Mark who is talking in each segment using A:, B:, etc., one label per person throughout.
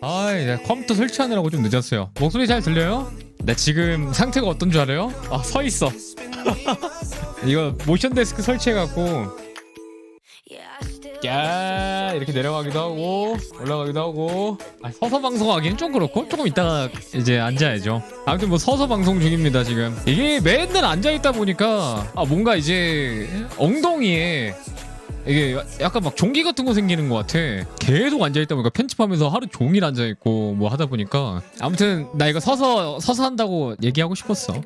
A: 아, 이제 컴퓨터 설치하느라고 좀 늦었어요. 목소리 잘 들려요? 나 지금 상태가 어떤 줄 알아요? 아, 서 있어. 이거 모션 데스크 설치해갖고 야 이렇게 내려가기도 하고 올라가기도 하고 아, 서서 방송하기는 좀 그렇고 조금 이따가 이제 앉아야죠 아무튼 뭐 서서 방송 중입니다 지금 이게 맨날 앉아있다 보니까 아 뭔가 이제 엉덩이에 이게 약간 막 종기 같은 거 생기는 것 같아. 계속 앉아 있다 보니까 편집하면서 하루 종일 앉아 있고 뭐 하다 보니까. 아무튼 나 이거 서서 서서 한다고 얘기하고 싶었어.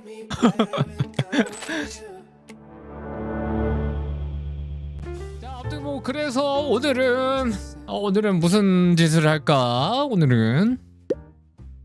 A: 자, 아무튼 뭐 그래서 오늘은 어, 오늘은 무슨 짓을 할까? 오늘은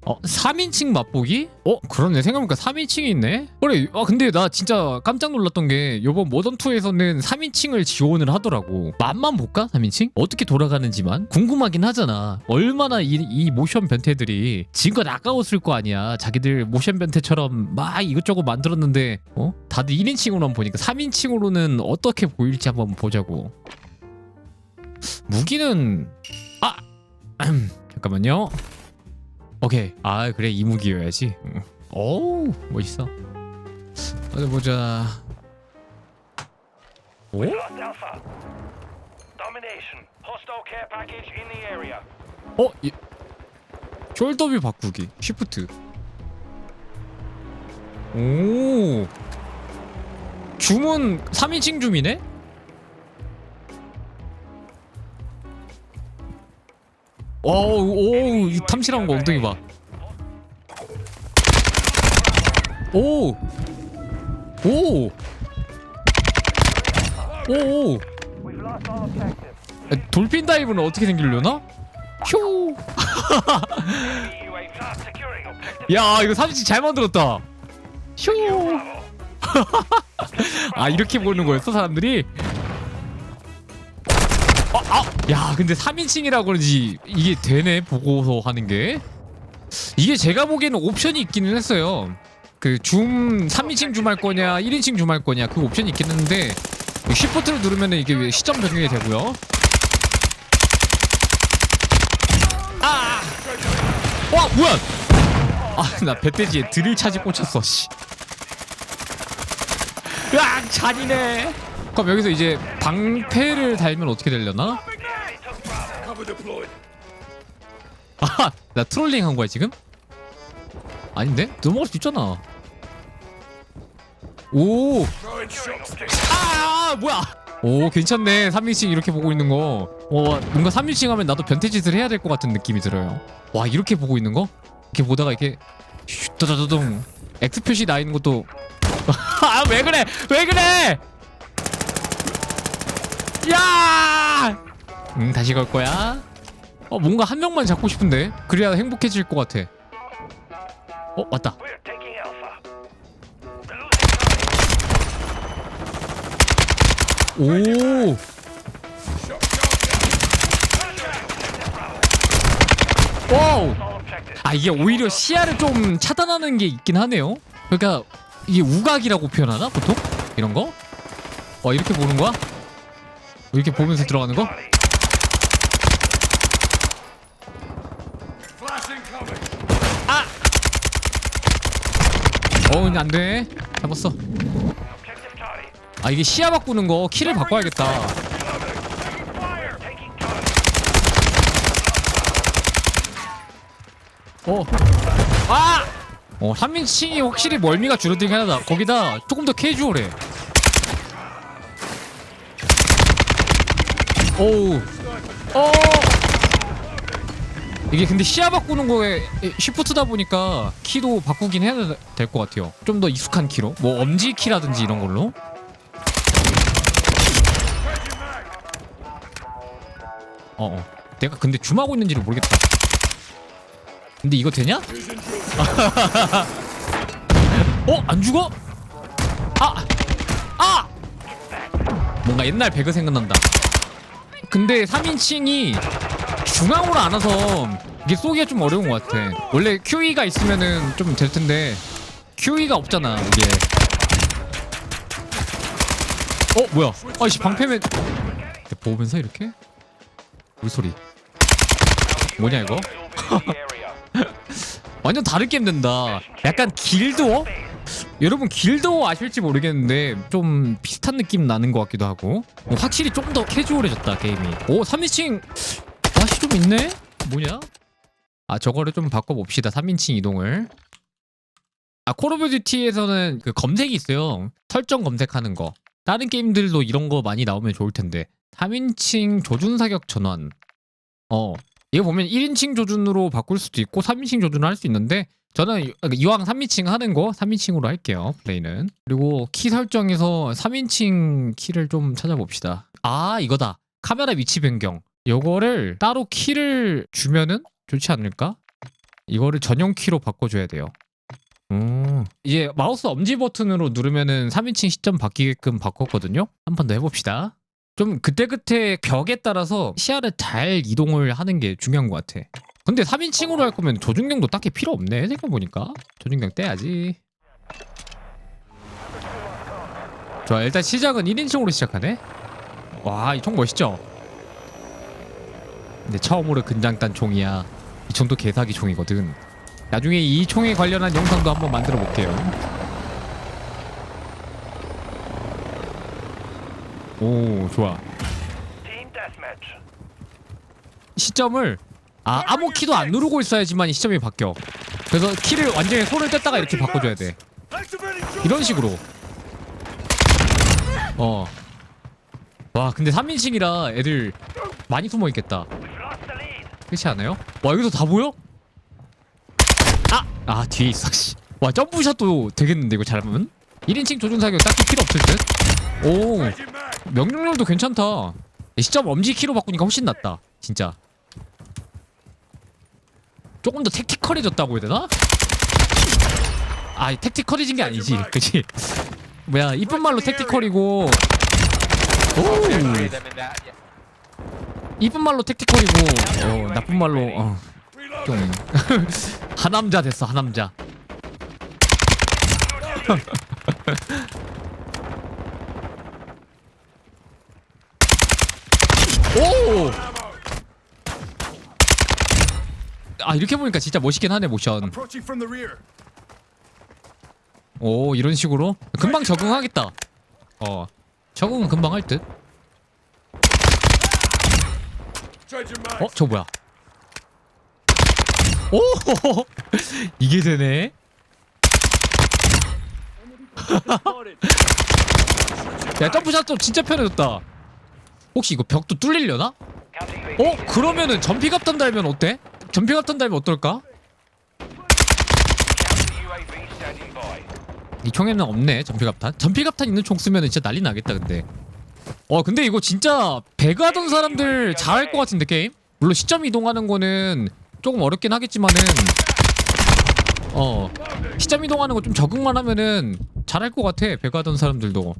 A: 어 3인칭 맛보기? 어 그러네. 생각해보니까 3인칭이 있네. 그래 아 근데 나 진짜 깜짝 놀랐던 게 요번 모던2에서는 3인칭을 지원을 하더라고. 맛만 볼까? 3인칭? 어떻게 돌아가는지만? 궁금하긴 하잖아. 얼마나 이, 이 모션 변태들이 지금껏 아까웠을 거 아니야. 자기들 모션 변태처럼 막 이것저것 만들었는데 어? 다들 1인칭으로만 보니까 3인칭으로는 어떻게 보일지 한번 보자고. 무기는 아 잠깐만요 오케이 아 그래 이 무기여야지 응. 어우 멋있어 어디 보자 오?
B: Lost Alpha. Domination. Hostile care package in the area.
A: 어? 이... 숄더뷰 바꾸기 쉬프트 오 줌은 3인칭 줌이네? 오오 이 탐실한 거 엉덩이 봐 오! 오! 오! 돌핀 다이브는 어떻게 생기려나? 휴! 야 이거 삼진 잘 만들었다. 휴. 아 이렇게 보는 거였어 사람들이? 아, 아. 야 근데 3인칭이라 그런지 이게 되네 보고서 하는 게 이게 제가 보기에는 옵션이 있기는 했어요. 그 줌 3인칭 줌 할 거냐 1인칭 줌 할 거냐 그 옵션이 있긴 했는데 쉬프트를 누르면 이게 시점 변경이 되고요. 아! 와 뭐야? 아나 배돼지에 드릴 차지 꽂혔어 씨. 으악 잔이네 그럼 여기서 이제 방패를 달면 어떻게 되려나? 아하 나 트롤링 한 거야 지금? 아닌데? 넘어갈 수 있잖아 오!
B: Securing objective.
A: 아 뭐야 오 괜찮네 3인칭 이렇게 보고 있는 거 어, 뭔가 3인칭 하면 나도 변태짓을 해야 될 것 같은 느낌이 들어요 와 이렇게 보고 있는 거? 이렇게 보다가 이렇게 슈따다다동 X 표시 나 있는 것도 아 왜 그래 왜 그래 야! 응 다시 걸 거야 어 뭔가 한 명만 잡고 싶은데 그래야 행복해질 것 같아 어 왔다 오 와우. 아 이게 오히려 시야를 좀 차단하는 게 있긴 하네요. 그러니까 이게 우각이라고 표현하나 보통 이런 거? 어 이렇게 보는 거야? 이렇게 보면서 들어가는 거? 어 근데 안 돼. 잡았어. 아 이게 시야 바꾸는 거 키를 바꿔야겠다. 어. 아! 어, 3인칭이 확실히 멀미가 줄어들긴 하다. 거기다 조금 더 캐주얼해. 오우. 어. 이게 근데 시야 바꾸는 거에 쉬프트다 보니까 키도 바꾸긴 해야 될 것 같아요. 좀 더 익숙한 키로. 뭐 엄지 키라든지 이런 걸로. 어, 어. 내가 근데 줌하고 있는지를 모르겠다. 근데 이거 되냐? 어? 안 죽어? 아! 아! 뭔가 옛날 배그 생각난다. 근데 3인칭이 중앙으로 안 와서 이게 쏘기가 좀 어려운 것 같아. 원래 QE가 있으면은 좀 될 텐데 QE가 없잖아 이게. 어 뭐야? 아이씨 방패맨 보면서 이렇게 물소리. 뭐냐 이거? 완전 다른 게임 된다. 약간 길드워? 여러분 길드워 아실지 모르겠는데 좀 비슷한 느낌 나는 것 같기도 하고 뭐 확실히 조금 더 캐주얼해졌다 게임이. 오 3인칭 맛이 좀 있네? 뭐냐? 아 저거를 좀 바꿔봅시다 3인칭 이동을. 아 콜 오브 듀티에서는 그 검색이 있어요. 설정 검색하는 거. 다른 게임들도 이런 거 많이 나오면 좋을 텐데. 3인칭 조준 사격 전환. 어 이거 보면 1인칭 조준으로 바꿀 수도 있고 3인칭 조준을 할 수 있는데 저는 이왕 3인칭 하는 거 3인칭으로 할게요 플레이는 그리고 키 설정에서 3인칭 키를 좀 찾아봅시다 아 이거다 카메라 위치 변경 요거를 따로 키를 주면은 좋지 않을까? 이거를 전용 키로 바꿔줘야 돼요. 음. 이제 마우스 엄지 버튼으로 누르면은 3인칭 시점 바뀌게끔 바꿨거든요. 한 번 더 해봅시다. 좀 그때그때 벽에 따라서 시야를 잘 이동을 하는 게 중요한 것 같아. 근데 3인칭으로 할 거면 조준경도 딱히 필요 없네 생각해보니까. 조준경 떼야지. 좋아 일단 시작은 1인칭으로 시작하네. 와 이 총 멋있죠? 근데 처음으로 근장단 총이야 이 총도 개사기 총이거든 나중에 이 총에 관련한 영상도 한번 만들어 볼게요 오 좋아. 시점을 아 아무 키도 안 누르고 있어야지만 이 시점이 바뀌어. 그래서 키를 완전히 손을 뗐다가 이렇게 바꿔줘야 돼. 이런 식으로. 어. 와 근데 3인칭이라 애들 많이 숨어 있겠다.
B: We've lost the lead.
A: 그렇지 않아요? 와 여기서 다 보여? 아! 아 뒤에 있어 씨. 와 점프샷도 되겠는데 이거 잘하면? 1인칭 조준 사격 딱히 필요 없을 듯? 오 명령률도 괜찮다 시점 엄지 키로 바꾸니까 훨씬 낫다 진짜 조금 더 택티컬해졌다고 해야 되나? 아 택티컬해진 게 아니지 그치? 뭐야 이쁜 말로 택티컬이고 오 이쁜 말로 택티컬이고 어, 나쁜 말로 어, 좀. 하남자 됐어 하남자. 오! 아 이렇게 보니까 진짜 멋있긴 하네 모션. 오 이런 식으로? 금방 적응하겠다. 어 적응은 금방 할듯
C: Changing mags.
A: 어? 저 뭐야 오 이게 되네 야 점프샷도 진짜 편해졌다 혹시 이거 벽도 뚫리려나? 어? 그러면은 전피갑탄 달면 어때? 전피갑탄 달면 어떨까? 이 총에는 없네 전피갑탄 전피갑탄 있는 총 쓰면은 진짜 난리 나겠다 근데 어 근데 이거 진짜 배그 하던 사람들 잘할 것 같은데 게임? 물론 시점 이동하는 거는 조금 어렵긴 하겠지만은 어 시점 이동하는 거 좀 적응만 하면은 잘할 것 같아 배그 하던 사람들도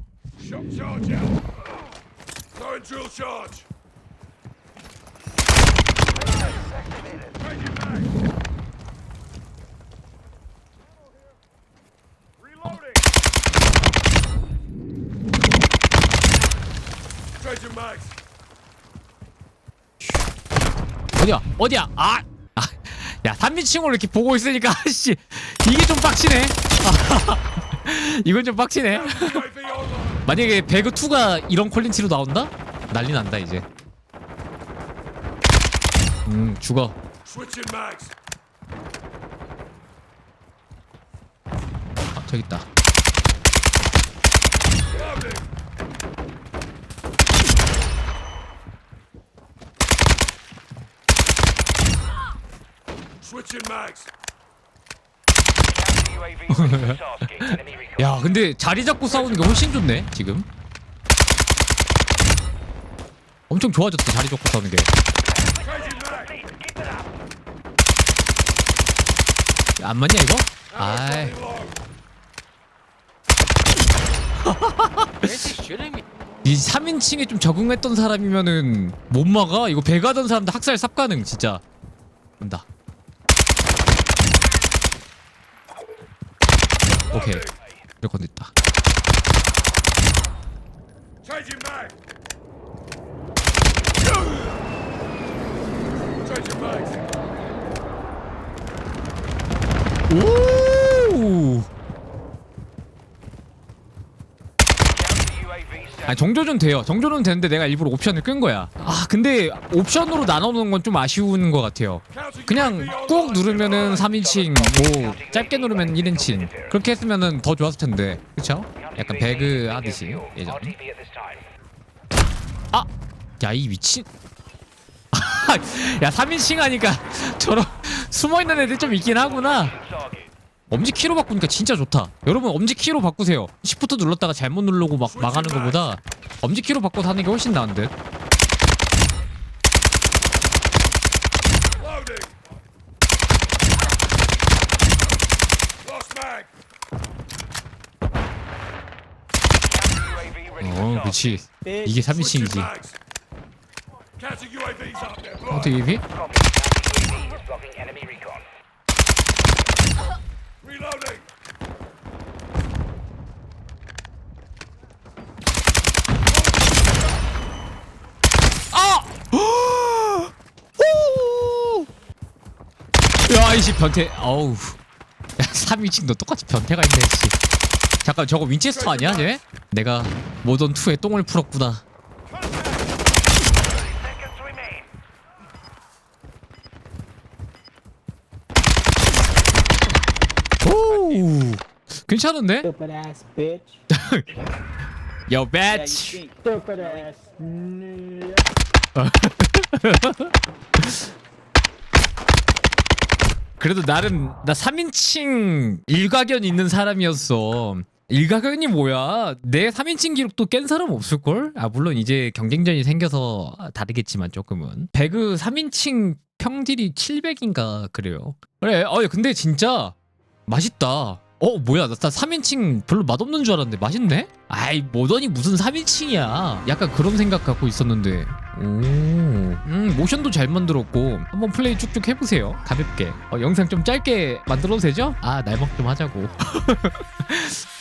A: 어디야 어디야 아! 아, 야 3인칭으로 이렇게 보고 있으니까 씨 이게 좀 빡치네 이건 좀 빡치네. 만약에 배그 2가 이런 퀄리티로 나온다? 난리 난다 이제 음 죽어. 아, 저기 있다 야 근데 자리 잡고 싸우는 게 훨씬 좋네 지금 엄청 좋아졌어 자리 잡고 싸우는 게. 안 맞냐 이거? 아이. 이 3인칭에 좀 적응했던 사람이면은 못 막아 이거 배 가던 사람들 학살 삽 가능 진짜 온다 오케이 이렇게 됐다 아 정조준 돼요. 정조준 되는데 내가 일부러 옵션을 끈 거야. 아 근데 옵션으로 나눠놓는 건좀 아쉬운 것 같아요. 그냥 꾹. 누르면은 3인칭, 뭐 짧게 누르면 1인칭 그렇게 했으면은 더 좋았을 텐데, 그쵸? 약간 배그 하듯이 예전. 아, 야 이 미친. 야 3인칭 하니까 저런 숨어 있는 애들 좀 있긴 하구나. 엄지 키로 바꾸니까 진짜 좋다. 여러분 엄지 키로 바꾸세요. 시프트 눌렀다가 잘못 누르고 막 망하는 것보다 엄지 키로 바꿔서 하는 게 훨씬 나은데. 어. 그렇지. 이게 3인칭이지.
C: mags. Counter UAVs up there. boys.
A: 어떻게 이비? 아! 오! 야, 이씨 변태. 어우. 야, 3인칭도 똑같이 변태가 있네, 씨. 잠깐 저거 윈체스터 아니야, 쟤? 내가 모던 2에 똥을 풀었구나. 오! 괜찮은데?
D: Stupid ass bitch.
A: 요,
D: Yeah, you
A: 배치.
D: think stupid ass. nigga.
A: 그래도 나름 나 3인칭 일가견 있는 사람이었어. 일가견이 뭐야? 내 3인칭 기록도 깬 사람 없을걸? 아 물론 이제 경쟁전이 생겨서 다르겠지만 조금은 배그 3인칭 평딜이 700인가 그래요. 그래. 어 근데 진짜 맛있다. 어 뭐야 나 3인칭 별로 맛없는 줄 알았는데 맛있네? 아이 모던이 무슨 3인칭이야 약간 그런 생각 갖고 있었는데 오, 음 모션도 잘 만들었고 한번 플레이 쭉쭉 해보세요 가볍게 어, 영상 좀 짧게 만들어도 되죠? 아 날먹 좀 하자고